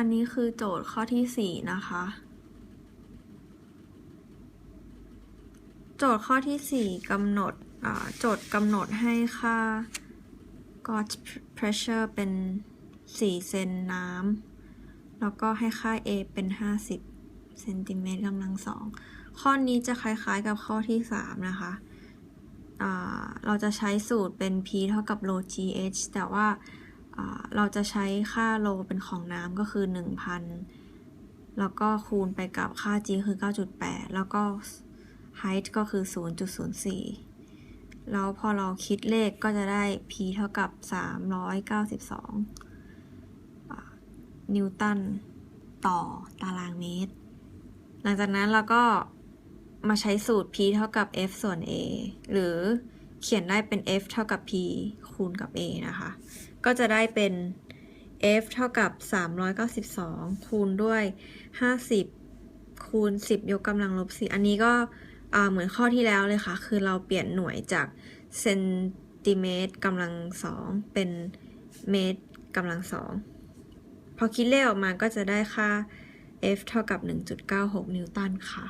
อันนี้คือโจทย์ข้อที่สี่นะคะ โจทย์ข้อที่สี่กำหนดโจทย์กำหนดให้ค่า gauge pressure เป็น 4 เซนน้ำแล้วก็ให้ค่า A เป็น 50 เซนติเมตรกำลังสองข้อนี้จะคล้ายๆกับข้อที่ 3 นะคะเราจะใช้สูตรเป็น P เท่ากับ rho GH แต่ว่า เราจะใช้ค่า rho เป็นของน้ำก็คือ 1,000 แล้วก็คูณไปกับค่า G คือ 9.8 แล้วก็ height ก็คือ 0.04 แล้วพอเราคิดเลขก็จะได้ P เท่ากับ 392อ่านิวตันต่อตารางเมตร หลังจากนั้นเราก็มาใช้สูตร P เท่ากับ F ส่วน A หรือ เขียนได้เป็น F เท่ากับ P คูณกับ A นะคะ ก็จะได้เป็น F เท่ากับ 392 คูณด้วย 50 คูณ 10 ยกกำลังลบ4อันนี้ก็เหมือนข้อที่แล้วเลยค่ะ คือเราเปลี่ยนหน่วยจากเซนติเมตรกำลังสองเป็นเมตรกำลังสองพอคิดเลขออกมาก็จะได้ค่า F เท่ากับ 1.96 นิวตันค่ะ